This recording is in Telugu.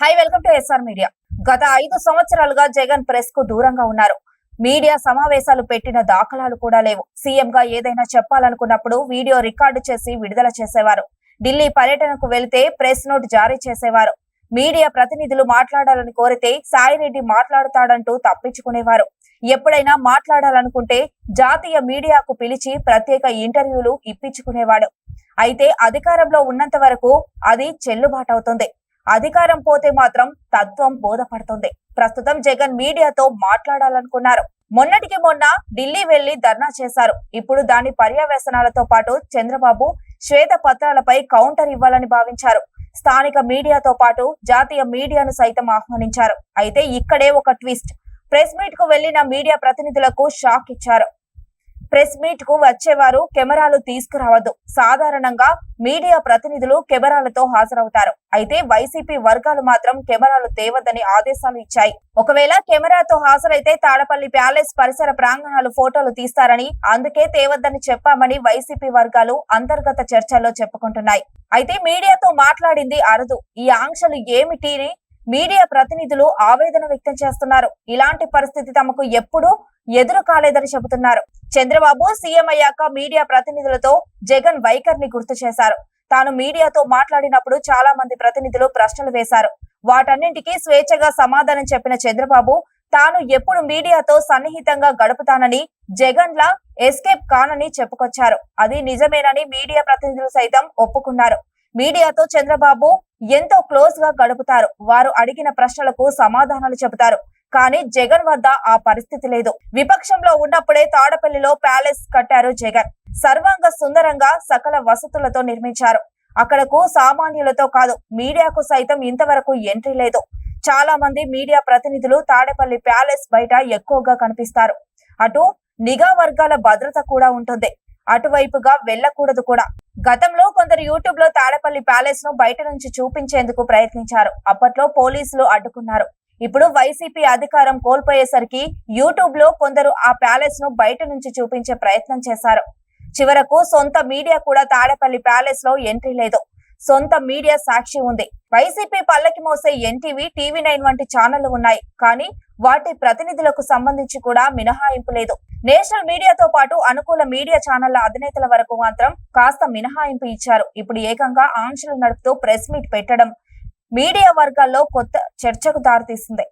Hi welcome to SR media గత ఐదు సంవత్సరాలుగా జగన్ ప్రెస్కు దూరంగా ఉన్నారు. మీడియా సమావేశాలు పెట్టిన దాఖలాలు కూడా లేవు. సీఎం గా ఏదైనా చెప్పాలనుకున్నప్పుడు వీడియో రికార్డు చేసి విడుదల చేసేవారు. ఢిల్లీ పర్యటనకు వెళితే ప్రెస్ నోట్ జారీ చేసేవారు. మీడియా ప్రతినిధులు మాట్లాడాలని కోరితే సాయిరెడ్డి మాట్లాడుతాడంటూ తప్పించుకునేవారు. ఎప్పుడైనా మాట్లాడాలనుకుంటే జాతీయ మీడియాకు పిలిచి ప్రత్యేక ఇంటర్వ్యూలు ఇప్పించుకునేవాడు. అయితే అధికారంలో ఉన్నంత వరకు అది చెల్లుబాటవుతుంది. అధికారం పోతే మాత్రం తత్వం బోధపడుతుంది. ప్రస్తుతం జగన్ మీడియాతో మాట్లాడాలనుకున్నారు. మొన్నటికి మొన్న ఢిల్లీ వెళ్ళి ధర్నా చేశారు. ఇప్పుడు దాని పర్యవేశనాలతో పాటు చంద్రబాబు శ్వేత పత్రాలపై కౌంటర్ ఇవ్వాలని భావించారు. స్థానిక మీడియాతో పాటు జాతీయ మీడియాను సైతం ఆహ్వానించారు. అయితే ఇక్కడే ఒక ట్విస్ట్. ప్రెస్ మీట్కు వెళ్ళిన మీడియా ప్రతినిధులకు షాక్ ఇచ్చారు. ప్రెస్ మీట్కు వచ్చేవారు కెమెరాలు తీసుకురావద్దు. సాధారణంగా మీడియా ప్రతినిధులు కెమెరాలతో హాజరవుతారు. అయితే వైసీపీ వర్గాలు మాత్రం కెమెరాలు తేవద్దని ఆదేశాలు ఇచ్చాయి. ఒకవేళ కెమెరాతో హాజరైతే తాడపల్లి ప్యాలెస్ పరిసర ప్రాంగణాలు ఫోటోలు తీస్తారని అందుకే తేవద్దని చెప్పామని వైసీపీ వర్గాలు అంతర్గత చర్చల్లో చెప్పుకుంటున్నాయి. అయితే మీడియాతో మాట్లాడింది అరదు. ఈ ఆంక్షలు ఏమిటి మీడియా ప్రతినిధులు ఆవేదన వ్యక్తం చేస్తున్నారు. ఇలాంటి పరిస్థితి తమకు ఎప్పుడూ ఎదురు కాలేదని చెబుతున్నారు. చంద్రబాబు సీఎం అయ్యాక మీడియా ప్రతినిధులతో జగన్ వైఖరిని గుర్తు చేశారు. తాను మీడియాతో మాట్లాడినప్పుడు చాలా మంది ప్రతినిధులు ప్రశ్నలు వేశారు. వాటన్నింటికీ స్వేచ్ఛగా సమాధానం చెప్పిన చంద్రబాబు తాను ఎప్పుడు మీడియాతో సన్నిహితంగా గడుపుతానని జగన్ లా ఎస్కేప్ కానని చెప్పుకొచ్చారు. అది నిజమేనని మీడియా ప్రతినిధులు సైతం ఒప్పుకున్నారు. మీడియాతో చంద్రబాబు ఎంతో క్లోజ్గా గడుపుతారు. వారు అడిగిన ప్రశ్నలకు సమాధానాలు చెబుతారు. కానీ జగన్ వద్ద ఆ పరిస్థితి లేదు. విపక్షంలో ఉన్నప్పుడే తాడపల్లిలో ప్యాలెస్ కట్టారు జగన్. సర్వాంగ సుందరంగా సకల వసతులతో నిర్మించారు. అక్కడకు సామాన్యులతో కాదు మీడియాకు సైతం ఇంతవరకు ఎంట్రీ లేదు. చాలా మంది మీడియా ప్రతినిధులు తాడేపల్లి ప్యాలెస్ బయట ఎక్కువగా కనిపిస్తారు. అటు నిఘా వర్గాల భద్రత కూడా ఉంటుంది. అటువైపుగా వెళ్ళకూడదు కూడా. గతంలో కొందరు యూట్యూబ్లో తాడపల్లి ప్యాలెస్ను బయట నుంచి చూపించేందుకు ప్రయత్నించారు. అప్పట్లో పోలీసులు అడ్డుకున్నారు. ఇప్పుడు వైసీపీ అధికారం కోల్పోయేసరికి యూట్యూబ్లో కొందరు ఆ ప్యాలెస్ను బయట నుంచి చూపించే ప్రయత్నం చేశారు. చివరకు సొంత మీడియా కూడా తాడపల్లి ప్యాలెస్లో ఎంట్రీ లేదు. సొంత మీడియా సాక్షి ఉంది. వైసీపీ పల్లకి మోసే ఎన్టీవీ టీవీ నైన్ వంటి ఛానళ్ళు ఉన్నాయి. కానీ వాటి ప్రతినిధులకు సంబంధించి కూడా మినహాయింపు లేదు. నేషనల్ మీడియాతో పాటు అనుకూల మీడియా ఛానళ్ళ అధినేతల వరకు మాత్రం కాస్త మినహాయింపు ఇచ్చారు. ఇప్పుడు ఏకంగా ఆంక్షలు నడుపుతూ ప్రెస్ మీట్ పెట్టడం మీడియా వర్గాల్లో కొత్త చర్చకు దారితీస్తుంది